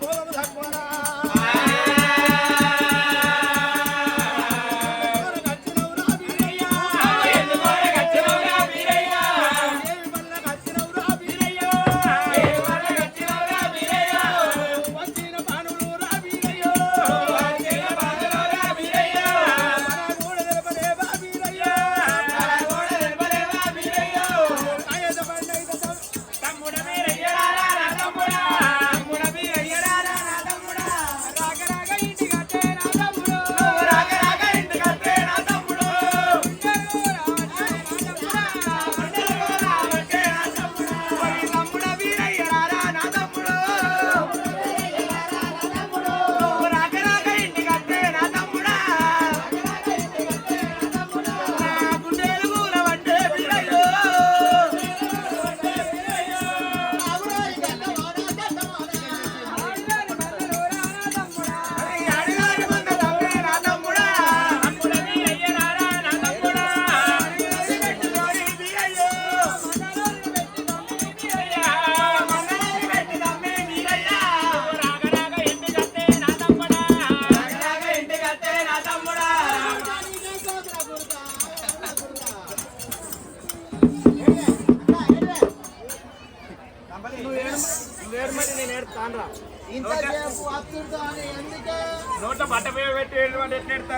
bola na నోట్లో బట్ట పెట్టి ఎట్లా